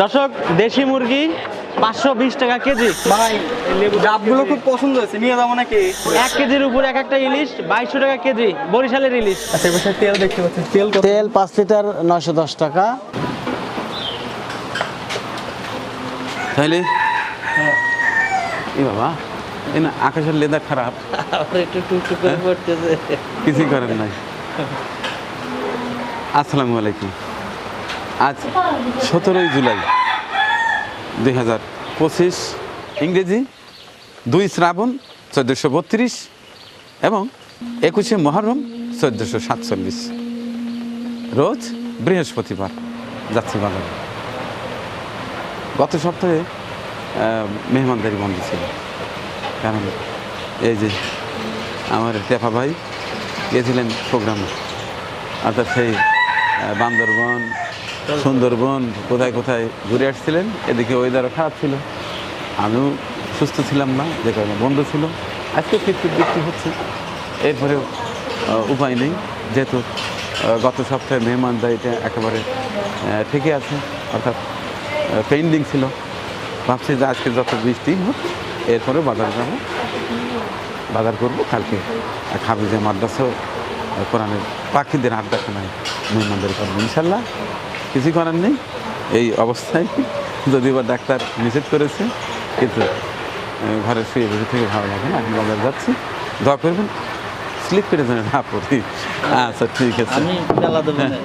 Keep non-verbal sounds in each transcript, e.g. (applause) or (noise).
দর্শক দেশি মুরগি পাঁচশো বিশ টাকা কেজি। ভাই ডাবগুলো খুব পছন্দ হয়েছে নিয়ে যাব নাকি? এক কেজির উপর এক একটা ইলিশ বাইশশো টাকা কেজি বরিশালের ইলিশ। আচ্ছা তেল দেখতে পাচ্ছি তেল তেল পাঁচ লিটার নয়শো দশ টাকা। তাহলে এ বাবা এ না আকাশের লেদার খারাপ। একটু টুকটুক করে পড়তেছে। কিছুই করেন নাই। আসসালামু আলাইকুম। আজ সতেরোই জুলাই দুই হাজার পঁচিশ ইংরেজি, দুই শ্রাবণ চোদ্দোশো বত্রিশ এবং একুশে মহরম চোদ্দোশো সাতচল্লিশ। রোজ বৃহস্পতিবার যাচ্ছি বাজারে গত সপ্তাহে মেহমানদারি বন্ধ ছিল। কারণ এই যে আমার টেপা ভাই গিয়েছিলেন প্রোগ্রামে। অর্থাৎ সেই বান্দরবন সুন্দরবন কোথায় কোথায় ঘুরে আসছিলেন? এদিকে ওয়েদারও খারাপ ছিল। আমিও সুস্থ ছিলাম না, যে কারণে বন্ধ ছিল। আজকে ফিরফির বৃষ্টি হচ্ছে। এরপরেও উপায় নেই। যেহেতু গত সপ্তাহে মেহমানদারিটা একেবারে ঠিকই আছে। অর্থাৎ পেন্ডিং ছিল। ভাবছি যে আজকে যত বৃষ্টি হোক এরপরে বাজার যাব। বাজার করব। কালকে এক হাফিজে মাদ্রাসাও, কোরআনের পাখিদের আড্ডাখানায় মেহমানদের করব, ইনশাল্লাহ। কিছু করার নেই। এই অবস্থায় যদিও বা ডাক্তার নিষেধ করেছে কিন্তু ঘরে শুয়ে বসে থেকে ভালো লাগে না আমি বাজার যাচ্ছি। দোয়া করবেন স্লিপ করে যেন না পড়ি। আচ্ছা ঠিক আছে। আমি চালা দেবো। না।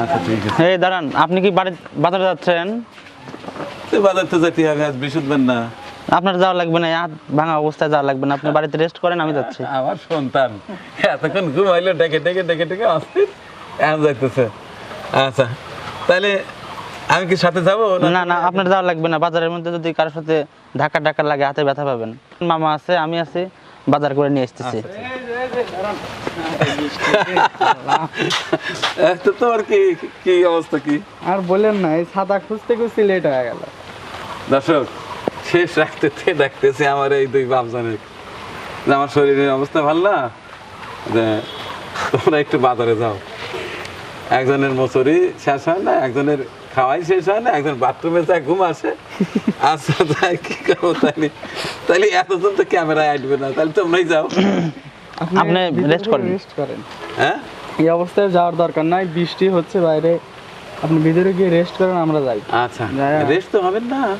আচ্ছা ঠিক আছে। এই দাঁড়ান আপনি কি বাড়ি বাজারে যাচ্ছেন? বাজার তো যেতে হবে আজ বৃহস্পতিবার না। আপনার যাওয়া লাগবে না হাত ভাঙা অবস্থায় যাওয়া লাগবে না আপনি বাড়িতে রেস্ট করেন আমি যাচ্ছি। আমার সন্তান এতক্ষণ ঘুমাইলো ডেকে ডেকে ডেকে ডেকে আসছে এখন যাইতেছে। আচ্ছা। তাহলে আমি কি সাথে যাব না? না আপনার যাওয়া লাগবে না। বাজারের মধ্যে যদি কারোর সাথে ধাক্কা টাক্কা লাগে হাতে ব্যথা পাবেন। মামা আছে আমি আছি বাজার করে নিয়ে এসতেছি তো তোমার কি কি অবস্থা কি? আর বলেন না এই ছাতা খুঁজতে খুঁজতে লেট হয়ে গেল। দর্শক শেষ রাখতে দেখতেছি আমার এই দুই বাপজানের। আমার শরীরের অবস্থা ভালো না? যে তোমরা একটু বাজারে যাও। একজনের মশুরি শেষ হয় না একজনের খাওয়াই শেষ হয় না একজন বাথরুমে যায় ঘুম আসে। আচ্ছা তাই কি করব তাইলে তাইলে এতজন তো ক্যামেরায় আসবে না তাহলে তোমরাই যাও। আপনি rest করেন। রেস্ট করেন। হ্যাঁ? এই অবস্থায় যাওয়ার দরকার নাই বৃষ্টি হচ্ছে বাইরে। আপনি ভিতরে গিয়ে রেস্ট করেন আমরা যাই। আচ্ছা। রেস্ট তো হবেন না।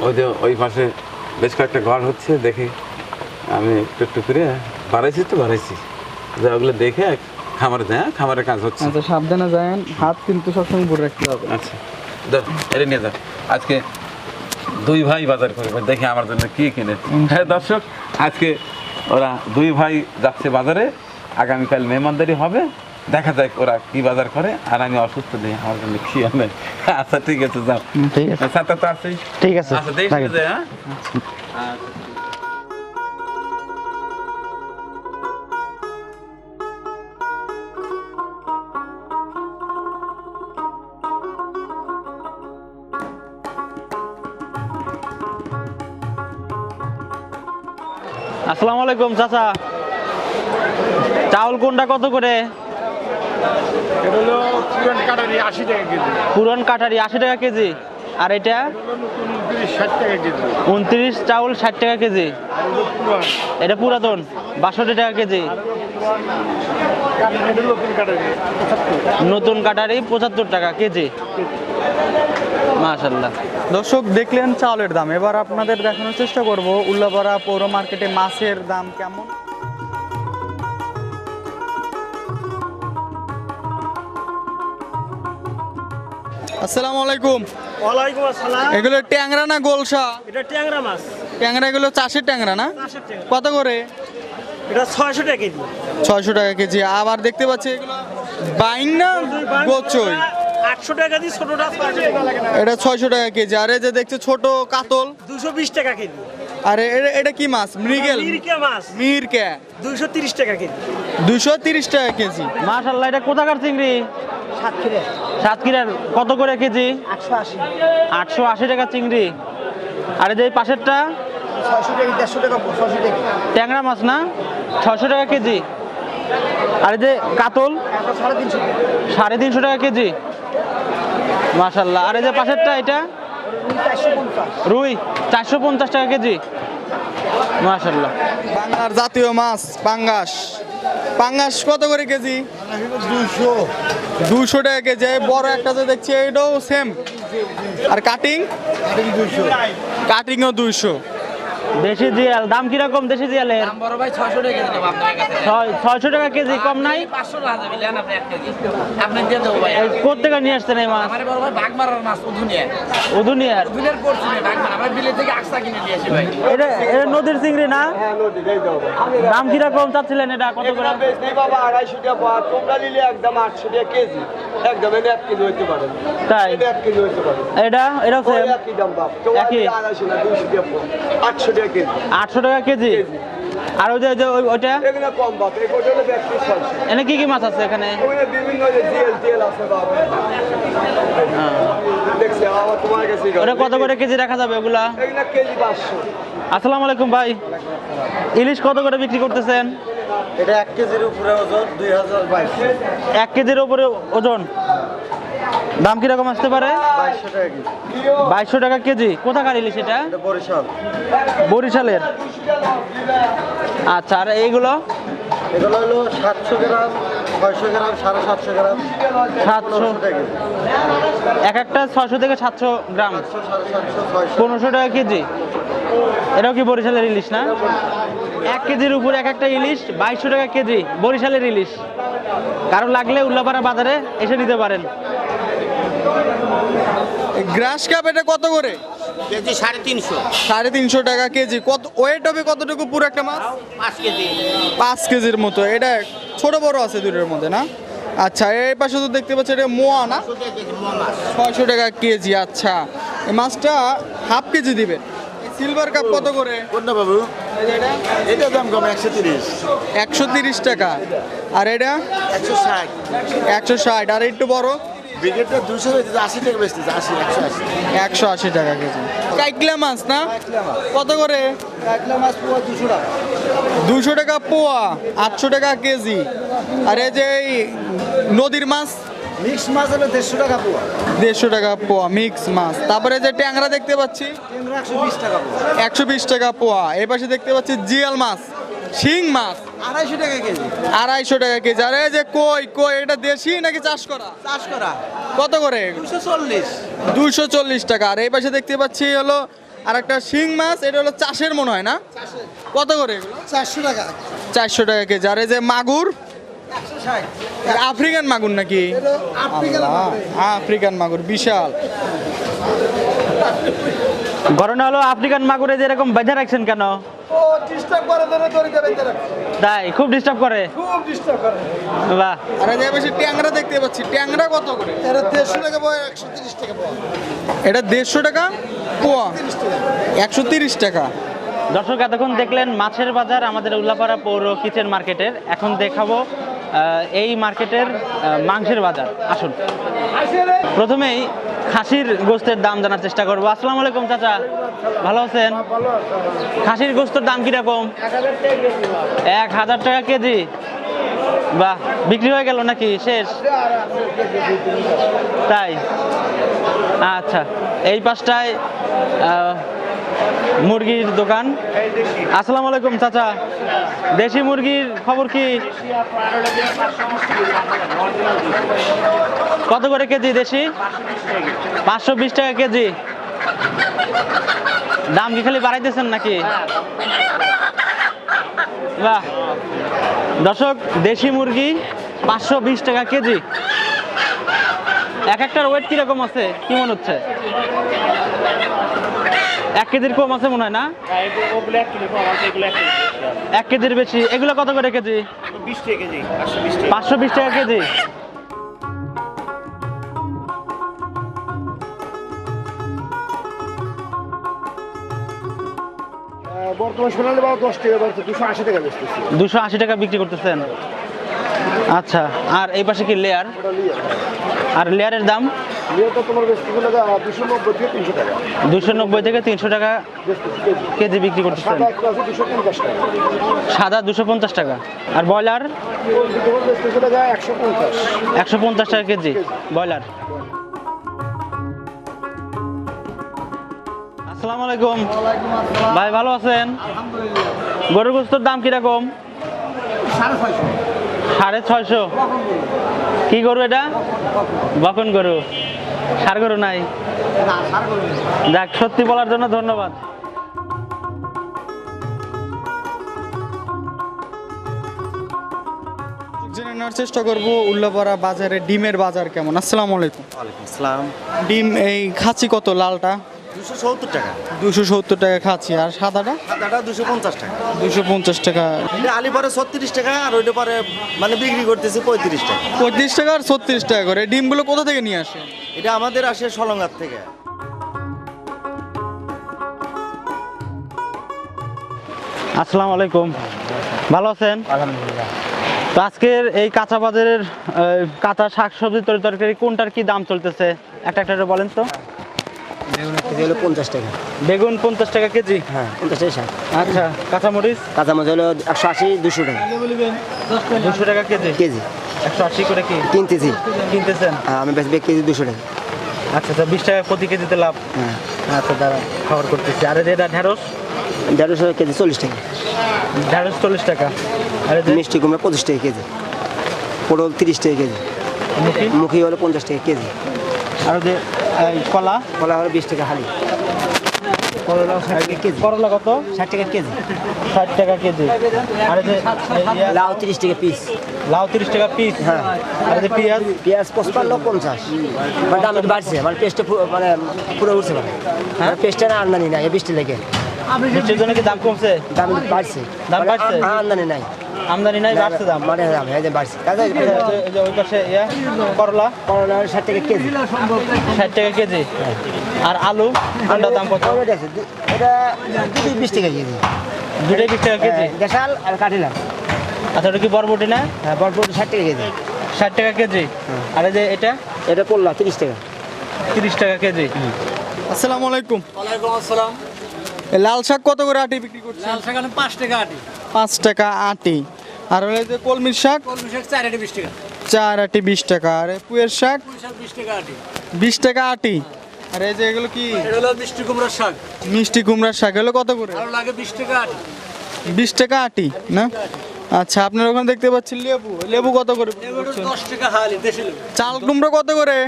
ওই যে ওই পাশে বেশ কয়েকটা ঘর হচ্ছে দেখে। আমি একটু একটু করে বাড়াইছি তো বাড়াইছি। যা ওগুলো দেখে খামারে হ্যাঁ? খামারের কাজ হচ্ছে। আচ্ছা সাবধানে যায়েন। হাত কিন্তু সবসময় উপরে রাখতে হবে। আচ্ছা। এটা নিয়ে যাও আজকে দুই ভাই বাজার করবে দেখি আমার জন্য কি কিনে। হ্যাঁ দর্শক আজকে ওরা দুই ভাই যাচ্ছে বাজারে। আগামীকাল মেহমানদারি হবে। দেখা যাক ওরা কি বাজার করে। আর আমি অসুস্থ দিই আমার জন্য কি আনে। আচ্ছা ঠিক আছে যাও। ঠিক আছে। তো আছেই। ঠিক আছে। আচ্ছা দেখি হ্যাঁ? আলাইকুম চাচা। চাউল কোনটা কত করে? পুরান কাটারি আশি টাকা কেজি। পুরন কাঠারি আশি টাকা কেজি। আর এটা? উনত্রিশ চাউল ষাট টাকা কেজি। এটা পুরাতন বাষট্টি টাকা কেজি। নতুন কাটারি। পঁচাত্তর টাকা কেজি। মাশাল্লাহ দর্শক দেখলেন চাউলের দাম। এবার আপনাদের দেখানোর চেষ্টা করব উল্লাপাড়া পৌর মার্কেটে মাছের দাম কেমন। আসসালামু আলাইকুম। ওয়ালাইকুম আসসালাম। এগুলো ট্যাংরা না গোলসা? এটা ট্যাংরা মাছ। ট্যাংরা এগুলো চাষের ট্যাংরা না? কত করে? এটা ছয়শো টাকা কেজি। ছয়শো টাকা কেজি। আবার দেখতে পাচ্ছি এগুলো বাইং না গোচই? আটশো টাকা লাগে না এটা ছয়শো টাকা কেজি আর এই যে দেখছ ছোট কাতল। দুশো বিশ টাকা কেজি। আর এটা কি মাছ? মৃগেল। মিরকে মাছ। মিরকে। দুইশো তিরিশ টাকা কেজি। দুশো তিরিশ টাকা কেজি। মাশাল্লাহ এটা কোথাকার চিংড়ি? সাতক্ষীরা। সাতক্ষীরার। কত করে কেজি? আটশো আশি। আটশো আশি টাকা চিংড়ি। আর এই যে এই পাশেরটা? ট্যাংরা মাছ না? ছশো টাকা কেজি। আর এই যে কাতল? সাড়ে তিনশো। সাড়ে তিনশো টাকা কেজি। মাশাল্লাহ আর এই যে পাশেরটা এটা? রুই চারশো পঞ্চাশ টাকা কেজি। মাশাল্লাহ বাংলার জাতীয় মাছ পাঙ্গাস। পাঙ্গাস কত করে কেজি? দুশো দুশো টাকা কেজি। বড় একটা যে দেখছি এটাও সেম আর কাটিং কাটিংও দুইশো। দেশি জিয়াল। দাম কীরকম দেশি জিয়ালের? বড় ভাই ছয়শো টাকা কেজি আপনার কাছে। ছয় ছয়শো টাকা কেজি কম নাই? পাঁচশো টাকা দেবে নেন আপনি এক কেজি। আপনি দিয়ে দেবো ভাই। কোথেকে নিয়ে আসছেন এই মাছ? আমার বড় ভাই বাঘ মারার মাছ উধুনিয়া উদুনিয়ার? উধুনিয়ার পড়ছি না বাঘ মারা আমার বিলে থেকে আকসা কিনে নিয়ে আসি ভাই। এটা এটা নদীর চিংড়ি না? হ্যাঁ নদী দেই দাও দাম কীরকম চাচ্ছিলেন এটা? কত করে? বাবা আড়াইশো টাকা পাওয়া তোমরা নিলে একদম আটশো টাকা কেজি। একদম এটা এক কেজি হইতে পারে। তাই? এটা এক কেজি হইতে পারে। এটা এটাও ওই সেম একই দাম বাপ। তোমার একই? নিলে আড়াইশো না দুইশো টাকা পাওয়া আটশো টাকা কেজি। আটশো টাকা কেজি? আর ওই যে ওই যে ওই- ওইটা? এখানে কম বাপ এই কোটা হলো এনে কি কি মাছ আছে এখানে? বিভিন্ন যে জিএল টিএল আছে বাপ। দেখছি আমার তোমার কাছে ওটা কত করে কেজি রাখা যাবে ওগুলা? এগুলো কেজি পাঁচশো। আসসালামু আলাইকুম ভাই। ইলিশ কত করে বিক্রি করতেছেন? এটা এক কেজির উপরে ওজন দুই হাজার বাইশ। এক কেজির উপরে ওজন। দাম কীরকম আসতে পারে? বাইশশো টাকা কেজি। বাইশশো টাকা কেজি। কোথাকার ইলিশ এটা? এটা বরিশাল। বরিশালের। আচ্ছা আর এইগুলো? এগুলো হলো সাতশো গ্রাম ছয়শো গ্রাম সাড়ে সাতশো গ্রাম। সাতশো। এক একটা ছয়শো থেকে সাতশো গ্রাম। পনেরোশো টাকা কেজি। এটাও কি বরিশালের ইলিশ না? এক কেজির উপর এক একটা ইলিশ বাইশশো টাকা কেজি বরিশালের ইলিশ। কারও লাগলে উল্লাপাড়া বাজারে এসে নিতে পারেন। গ্রাস কাপ এটা কত করে? কেজি সাড়ে তিনশো। সাড়ে তিনশো টাকা কেজি। কত ওয়েট হবে কতটুকু পুরো একটা মাছ? পাঁচ কেজি। পাঁচ কেজির মতো। এটা ছোট বড় আছে দুটোর মধ্যে না? আচ্ছা এই পাশে তো দেখতে পাচ্ছি এটা মোয়া না? ছয়শো টাকা কেজি আচ্ছা। এই মাছটা হাফ কেজি দিবেন সিলভার কাপ কত করে? কোনটা বাবু? এটা? এটা দাম কম একশো তিরিশ। একশো তিরিশ টাকা। আর এটা? একশো ষাট। একশো ষাট। আর একটু বড়? ব্রিগেডটা দুশো আশি টাকা বেশি আশি একশো আশি। একশো আশি টাকা কেজি। কাইকলা মাছ না? কত করে? কাতলা মাছ পুরো দুশো টাকা। দুশো টাকা পোয়া আটশো টাকা কেজি। আর এই যে এই নদীর মাছ? মিক্স মাছ হলো দেড়শো টাকা দেড়শো টাকা পোয়া মিক্স মাছ। তারপরে যে ট্যাংরা দেখতে পাচ্ছি? একশো বিশ টাকা পোয়া। পাশে দেখতে পাচ্ছি জিয়াল মাছ শিং মাছ। আড়াইশো টাকা কেজি। আড়াইশো টাকা কেজি। আর যে কই কই এটা দেশি নাকি চাষ করা? চাষ করা। কত করে? দুশো চল্লিশ। দুইশো চল্লিশ টাকা। আর এই পাশে দেখতে পাচ্ছি হলো আর একটা শিং মাছ এটা হলো চাষের মনে হয় না? কত করে চারশো টাকা। চারশো টাকা কেজি। আর এই যে মাগুর আফ্রিকান মাগুর নাকি? আফ্রিকান মাগুর। বিশাল। ঘটনা হলো আফ্রিকান মাগুরে যে এরকম বেঁধে রাখছেন কেন? ও ডিস্টার্ব করে ধরে দড়িতে বেঁধে রাখে। তাই খুব ডিস্টার্ব করে? খুব ডিস্টার্ব করে। বাহ। আর এই যে পাশে ট্যাংরা দেখতে পাচ্ছি ট্যাংরা কত করে? এটা দেড়শো টাকা পাওয়া একশো টাকা পাওয়া এটা দেড়শো টাকা? পোয়া। একশো তিরিশ টাকা। দর্শক এতক্ষণ দেখলেন মাছের বাজার আমাদের উল্লাপাড়া পৌর কিচেন মার্কেটের। এখন দেখাবো এই মার্কেটের মাংসের বাজার। আসুন। প্রথমেই খাসির গোস্তের দাম জানার চেষ্টা করব। আসসালামু আলাইকুম, চাচা। ভালো আছেন? খাসির গোস্তের দাম কীরকম? এক হাজার টাকা কেজি। বাহ, বিক্রি হয়ে গেল নাকি? শেষ। তাই? আচ্ছা এই পাশটায় মুরগির দোকান। আসসালামু আলাইকুম, চাচা। দেশি মুরগির খবর কি? কত করে কেজি দেশি? পাঁচশো বিশ টাকা কেজি। দাম কি খালি বাড়াইতেছেন নাকি? বাহ। দর্শক, দেশি মুরগি পাঁচশো বিশ টাকা কেজি। এক একটার ওয়েট কীরকম আছে? কি মনে হচ্ছে? এক কেজির কম আছে মনে হয় না? এক কেজির বেশি। এগুলো কত করে কেজি? পাঁচশো বিশ টাকা। কেজি? বর্তমান সোনালী বাবা দশ টাকা দশ দুশো আশি টাকা বেচতেছি। দুশো আশি টাকা বিক্রি করতেছেন? আচ্ছা আর এই পাশে কি লেয়ার আর লেয়ারের দাম? তোমার দুশো নব্বই থেকে তিনশো টাকা। দুশো নব্বই থেকে তিনশো টাকা কেজি। বিক্রি করতেছেন সাদা দুশো পঞ্চাশ টাকা। সাদা দুশো পঞ্চাশ টাকা। আর ব্রয়লার? একশো পঞ্চাশ। একশো পঞ্চাশ টাকা কেজি ব্রয়লার। আসসালামু আলাইকুম। ভাই ভালো আছেন? গরুর গোস্তর দাম কীরকম? সাড়ে ছয়শো। কি গরু এটা? বকন গরু। সার গরু নাই? যাক সত্যি বলার জন্য ধন্যবাদ। জেনে নেওয়ার চেষ্টা করব উল্লাপাড়া বাজারে ডিমের বাজার কেমন? আসসালামু আলাইকুম। আলাইকুম ডিম এই খাচ্ছি কত লালটা? দুশো সত্তর টাকা। দুশো সত্তর টাকা খাচ্ছি আর সাদাটা? সাদাটা দুশো পঞ্চাশ টাকা। দুশো পঞ্চাশ টাকা। এটা আলি পরে ছত্রিশ টাকা আর ওইটা পরে মানে বিক্রি করতেছি পঁয়ত্রিশ টাকা। পঁয়ত্রিশ টাকা আর ছত্রিশ টাকা করে। ডিমগুলো কোথা থেকে নিয়ে আসে? এটা আমাদের আসে সলঙ্গার থেকে। আসসালামু আলাইকুম। ভালো আছেন? তো আজকের এই কাঁচা বাজারের কাঁচা শাকসবজি তরি তরকারি কোনটার কি দাম চলতেছে? একটা একটা বলেন তো। হলো পঞ্চাশ টাকা। বেগুন পঞ্চাশ টাকা কেজি? হ্যাঁ পঞ্চাশ টাকা শাক আচ্ছা কাঁচামরিচ? কাঁচামরিচ হলো একশো আশি দুশো টাকা। দুশো টাকা কেজি? কেজি। একশো আশি করে কি? কিনতেছি। কিনতেছেন? হ্যাঁ, আমি বেশ কেজি দুশো টাকা। আচ্ছা আচ্ছা বিশ টাকা প্রতি কেজিতে লাভ? হ্যাঁ। আচ্ছা দাঁড়া খাবার করতেছি। আর এটা ঢেঁড়স? দেড়শো কেজি চল্লিশ টাকা। ঢেঁড়স চল্লিশ টাকা। আর মিষ্টি কুমড়া পঁচিশ টাকা কেজি। পটল তিরিশ টাকা কেজি। মুখি? মুখি হলো পঞ্চাশ টাকা কেজি। আর যে কলা? কলা হলো বিশ টাকা হালি। করলা ষাট টাকা কেজি। করলা কত? ষাট টাকা কেজি। ষাট টাকা কেজি। আর যে লাউ তিরিশ টাকা পিস। লাউ তিরিশ টাকা পিস। হ্যাঁ। আর যে পেঁয়াজ? পেঁয়াজ পঁচপান্ন পঞ্চাশ। মানে দাম বাড়ছে মানে পেস্টটা মানে পুরো উঠছে মানে। পেস্টটা না আমদানি না বৃষ্টি লেগে। বৃষ্টির জন্য কি দাম কমছে? দাম বাড়ছে। দাম বাড়ছে? আমদানি নাই। আমদানি নাই বাড়ছে দাম? মানে দাম এই যে বাড়ছে। কাজে এই যে- ওই পাশে ইয়া করলা? করলা ষাট টাকা কেজি। ষাট টাকা কেজি? আর আলু? আলুর দাম কত? এটা বিশ টাকা কেজি। দুটাই বিশ টাকা কেজি? হ্যাঁ, দেশাল আর কাঠিলাম আচ্ছা ওটা কি বরবটি না? হ্যাঁ বরবটি ষাট টাকা কেজি। ষাট টাকা কেজি? আর এই যে এটা? এটা করলা তিরিশ টাকা। তিরিশ টাকা কেজি। আসসালামু আলাইকুম। ওয়ালাইকুম আসসালাম। লাল শাক কত করে আটি বিক্রি করছে লাল শাক আমি পাঁচ টাকা আটি। পাঁচ টাকা আটি। আর হলো যে কলমির শাক? কলমি শাক চার আটি বিশ টাকা। চার আটি বিশ টাকা। আর পুয়ের শাক? পুঁই শাক বিশ টাকা আটি। বিশ টাকা আটি। আর এই যে এগুলো কি? এটা হলো মিষ্টি কুমড়ার শাক। মিষ্টি কুমড়ার শাক। এগুলো কত করে? ভালো লাগে বিশ টাকা আটি। বিশ টাকা আটি না? আচ্ছা আপনার ওখানে দেখতে পাচ্ছেন লেবু। লেবু কত করে এগুলো করছেন? দশ টাকা হালি দেশি লেবু। চাল কুমড়ো কত করে?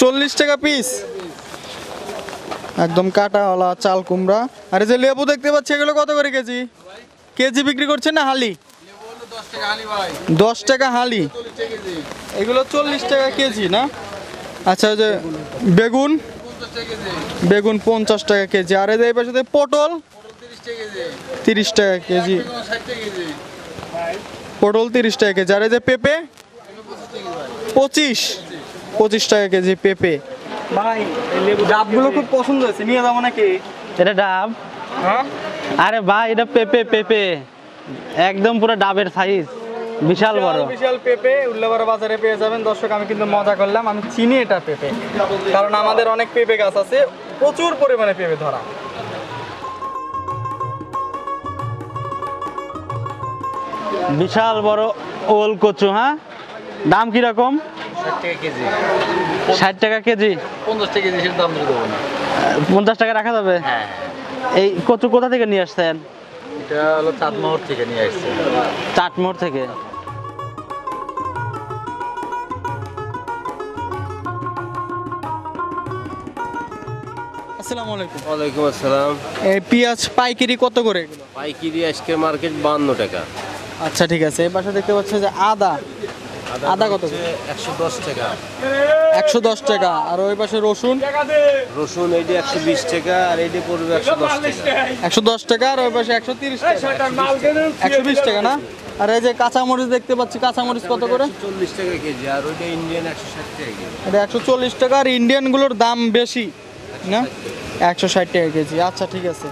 চল্লিশ টাকা পিস একদম কাটাওয়ালা, চাল কুমড়া। আর এই যে লেবু দেখতে পাচ্ছি, এগুলো কত করে কেজি? কেজি বিক্রি করছেন না হালি? দশ টাকা হালি। এগুলো চল্লিশ টাকা কেজি, না? আচ্ছা যে বেগুন। বেগুন পঞ্চাশ টাকা কেজি। আর এই পাশে পটল, তিরিশ টাকা কেজি। পটল তিরিশ টাকা কেজি। আর এই যে পেঁপে, পঁচিশ পঁচিশ টাকা কেজি পেঁপে। ভাই ডাবগুলো খুব পছন্দ হয়েছে নিয়ে যাব নাকি? এটা ডাব? হ্যাঁ? আরে ভাই এটা পেঁপে পেঁপে। একদম পুরো ডাবের সাইজ বিশাল বড়। বিশাল পেঁপে উল্লাপাড়া বাজারে পেয়ে যাবেন। দর্শক আমি কিন্তু মজা করলাম। আমি চিনি এটা পেঁপে। কারণ আমাদের অনেক পেঁপে গাছ আছে প্রচুর পরিমাণে পেঁপে ধরা। বিশাল বড় ওল কচু হ্যাঁ? দাম কীরকম? ষাট টাকা কেজি। পঞ্চাশ টাকা দেশের দাম দিয়ে দেবো না। পঞ্চাশ টাকা রাখা যাবে? হ্যাঁ। এই কচু কোথা থেকে নিয়ে আসছেন? এটা হলো চাঁদমোহর থেকে নিয়ে আসছে। চাটমোড় থেকে? আসসালামু আলাইকুম। ওয়ালাইকুম আসসালাম। এই পেঁয়াজ পাইকারি কত করে পাইকিরি আজকের মার্কেট বান্ন টাকা। আচ্ছা ঠিক আছে। এই পাশে দেখতে পাচ্ছেন যে আদা আদা কত? একশো দশ টাকা। একশো দশ টাকা। আর ওই পাশে রসুন? রসুন এইটা একশো বিশ টাকা আর এইটা পড়বে একশো দশ টাকা। একশো দশ টাকা আর ওই পাশে একশো তিরিশ টাকা। একশো বিশ টাকা না? আর এই যে কাঁচামরিচ দেখতে পাচ্ছি কাঁচামরিচ কত করে? চল্লিশ টাকা কেজি আর ওইটা ইন্ডিয়ান একশো ষাট টাকা কেজি। এটা একশো চল্লিশ টাকা আর ইন্ডিয়ানগুলোর দাম বেশি না? একশো ষাট টাকা কেজি। আচ্ছা ঠিক আছে।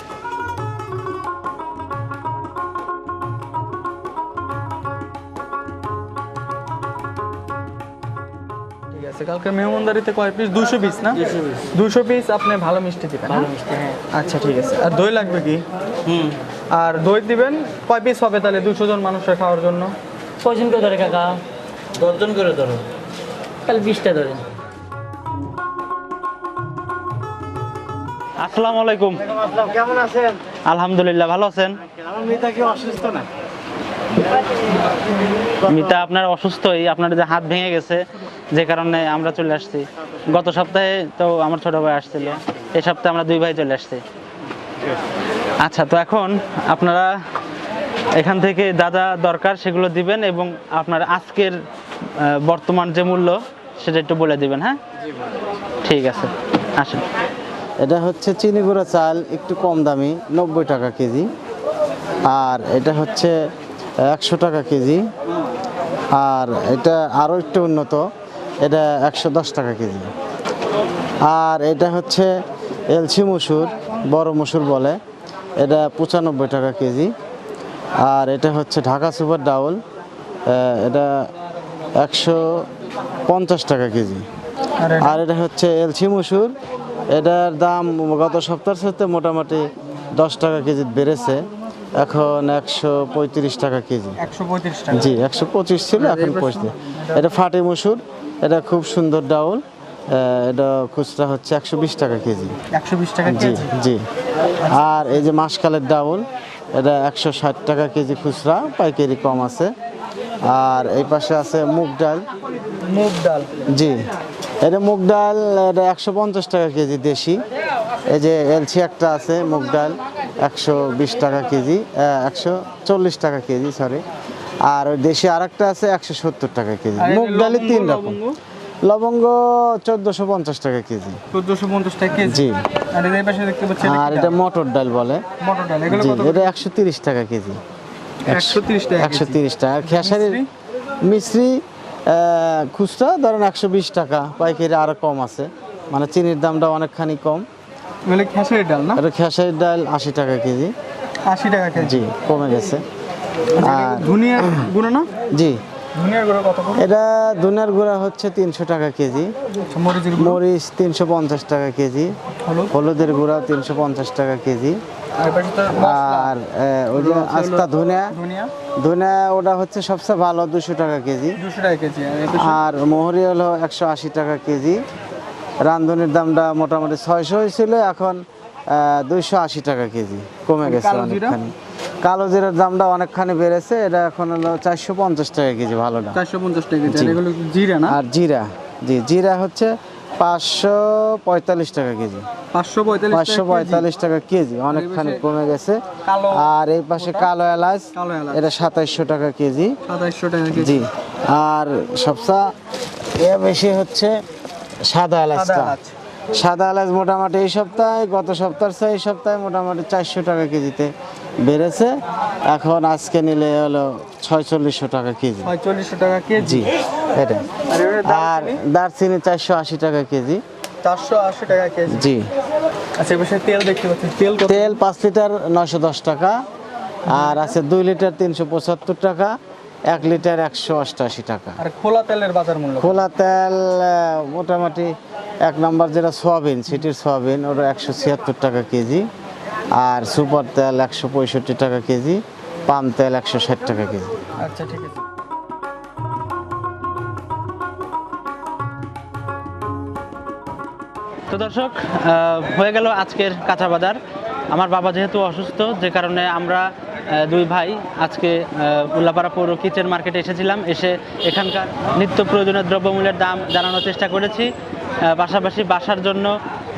কালকে মেহমানদারিতে কয় পিস দুশো পিস না? দুশো পিস আপনি ভালো মিষ্টি দিবেন ভালো মিষ্টি হ্যাঁ। আচ্ছা ঠিক আছে। আর দই লাগবে কি? হুম। আর দই দিবেন? কয় পিস হবে তাহলে দুশো জন মানুষের খাওয়ার জন্য? কয়জন করে ধরে কাকা। দশজন করে ধরো। তাহলে বিশটা ধরেন আসসালামু আলাইকুম। কেমন আছেন? আলহামদুলিল্লাহ ভালো আছেন? আমার মেয়েটা কি অসুস্থ না? মিতা আপনার অসুস্থই, আপনার যে হাত ভেঙে গেছে, যে কারণে আমরা চলে আসছি। গত সপ্তাহে তো আমার ছোট ভাই আসছিল এই সপ্তাহে আমরা দুই ভাই চলে আসছি। আচ্ছা তো এখন আপনারা এখান থেকে যা যা দরকার সেগুলো দিবেন এবং আপনার আজকের বর্তমান যে মূল্য সেটা একটু বলে দিবেন হ্যাঁ? ঠিক আছে, আসেন। এটা হচ্ছে চিনি গুঁড়া চাল, একটু কম দামি, নব্বই টাকা কেজি। আর এটা হচ্ছে একশো টাকা কেজি। আর এটা আরও একটু উন্নত এটা একশো দশ টাকা কেজি। আর এটা হচ্ছে এলসি মসুর বড় মসুর বলে এটা পঁচানব্বই টাকা কেজি। আর এটা হচ্ছে ঢাকা সুপার ডাউল এটা একশো পঞ্চাশ টাকা কেজি। আর এটা? হচ্ছে এলসি মসুর এটার দাম গত সপ্তাহের সাথে মোটামুটি দশ টাকা কেজি বেড়েছে। এখন একশো পঁয়ত্রিশ টাকা কেজি। জি একশো পঁচিশ ছিল এখন পঁচিশ এটা ফাটি মসুর এটা খুব সুন্দর ডাউল এটা খুচরা হচ্ছে একশো বিশ টাকা কেজি। একশো বিশ টাকা জি জি। আর এই যে মাসকালের ডাউল এটা একশো ষাট টাকা কেজি খুচরা পাইকারি কম আছে। আর এই পাশে আছে মুগ ডাল। মুগ ডাল। জি এটা মুগ ডাল এটা একশো পঞ্চাশ টাকা কেজি দেশি। এই যে এলসি একটা আছে মুগ ডাল। একশো বিশ টাকা কেজি একশো চল্লিশ টাকা কেজি সরি আর দেশি আরেকটা আছে একশো সত্তর টাকা কেজি। মুগ ডালে তিন রকম। লবঙ্গ? চোদ্দোশো পঞ্চাশ টাকা কেজি। চোদ্দোশো পঞ্চাশ টাকা কেজি? জি। আর আর এটা মটর ডাল বলে। মটর ডাল এটা একশো তিরিশ টাকা কেজি। একশো তিরিশ টাকা একশো। তিরিশ টাকা। আর খেসারির মিশ্রি খুচরা ধরেন একশো বিশ টাকা। পাইকারি আরও কম আছে। মানে চিনির দামটা অনেকখানি কম। এগুলো খেসারি ডাল না? এটা খেসারির ডাল আশি টাকা কেজি। আশি টাকা কেজি। জি কমে গেছে। আর ধুনিয়ার গুঁড়ো না? (clears throat) জি। ধুনিয়ার গুঁড়ো কত করে? এটা দুনিয়ার গুঁড়া হচ্ছে তিনশো টাকা কেজি। আচ্ছা, মরিচ তিনশো পঞ্চাশ টাকা কেজি। হলুদ? হলুদের গুঁড়া তিনশো পঞ্চাশ টাকা কেজি। আর ওই যে আস্তা ধনিয়া। ধনিয়া? ওটা হচ্ছে সবচেয়ে ভালো দুশো টাকা কেজি। দুশো টাকা কেজি আর এই আর মোহরি হলো একশো আশি টাকা কেজি। রান্ধনির দামটা মোটামুটি ছয়শো হয়েছিল এখন দুইশো আশি টাকা কেজি কমে গেছে অনেকখানি। কালো জিরার দামটা অনেকখানি বেড়েছে এটা এখন হলো চারশো পঞ্চাশ টাকা কেজি ভালোটা চারশো পঞ্চাশ টাকা এগুলো জিরা না? আর জিরা জি জিরা হচ্ছে পাঁচশো পঁয়তাল্লিশ টাকা কেজি। পাঁচশো পঁয়তাল্লিশ টাকা কেজি। অনেকখানি কমে গেছে। আর এই পাশে কালো এলাচ। এটা সাতাইশশো টাকা কেজি। সাতাইশশো টাকা কেজি। জি আর সবচেয়ে এ বেশি হচ্ছে সাদা এলাচটা এলাচ। সাদা এলাচ মোটামুটি এই সপ্তাহে গত সপ্তাহের চেয়ে এই সপ্তাহে মোটামুটি চারশো টাকা কেজিতে বেড়েছে। এখন আজকে নিলে হলো ছয়চল্লিশশো টাকা কেজি। পঁয়তাল্লিশশো টাকা কেজি? এটা। আর দারচিনি? চারশো আশি টাকা কেজি। চারশো আশি টাকা কেজি? জি। আচ্ছা এবার তেল দেখতে পাচ্ছি। তেল তেল পাঁচ লিটার নশো দশ টাকা। আর আছে দুই লিটার তিনশো পঁচাত্তর টাকা। এক লিটার একশো অষ্টআশি টাকা। আর খোলা তেলের বাজার মূল্য খোলা তেল মোটামুটি এক নম্বর যেটা সোয়াবিন সিটির সোয়াবিন ওটা একশো ছিয়াত্তর টাকা কেজি। আর সুপার তেল একশো পঁয়ষট্টি টাকা কেজি পাম তেল একশো ষাট টাকা কেজি। আচ্ছা ঠিক আছে। তো দর্শক হয়ে গেল আজকের কাঁচা বাজার। আমার বাবা যেহেতু অসুস্থ যে কারণে আমরা দুই ভাই আজকে উল্লাপাড়া পৌর কিচেন মার্কেটে এসেছিলাম। এসে এখানকার নিত্য প্রয়োজনীয় দ্রব্যমূল্যের দাম জানানোর চেষ্টা করেছি। পাশাপাশি বাসার জন্য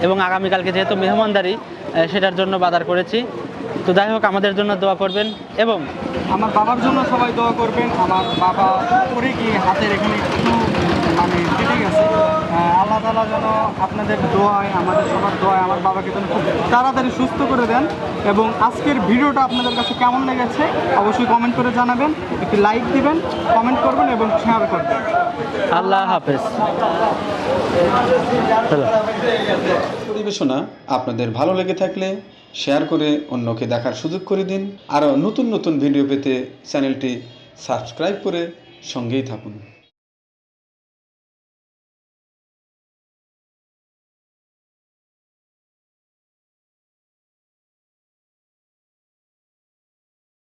এবং আগামীকালকে যেহেতু মেহমানদারি সেটার জন্য বাজার করেছি। তো যাই হোক, আমাদের জন্য দোয়া করবেন এবং আমার বাবার জন্য সবাই দোয়া করবেন। আমার বাবা পরে গিয়ে হাতের এখানে একটু মানে কেটে গেছে। আল্লাহ তালা যেন আপনাদের দোয়ায় আমাদের সবার দোয়ায় আমার বাবাকে যেন খুব তাড়াতাড়ি সুস্থ করে দেন এবং আজকের ভিডিওটা আপনাদের কাছে কেমন লেগেছে অবশ্যই কমেন্ট করে জানাবেন একটি লাইক দিবেন কমেন্ট করবেন এবং শেয়ার করবেন। আল্লাহ হাফেজ। পরিবেশনা আপনাদের ভালো লেগে থাকলে শেয়ার করে অন্যকে দেখার সুযোগ করে দিন। আরও নতুন নতুন ভিডিও পেতে চ্যানেলটি সাবস্ক্রাইব করে সঙ্গেই থাকুন।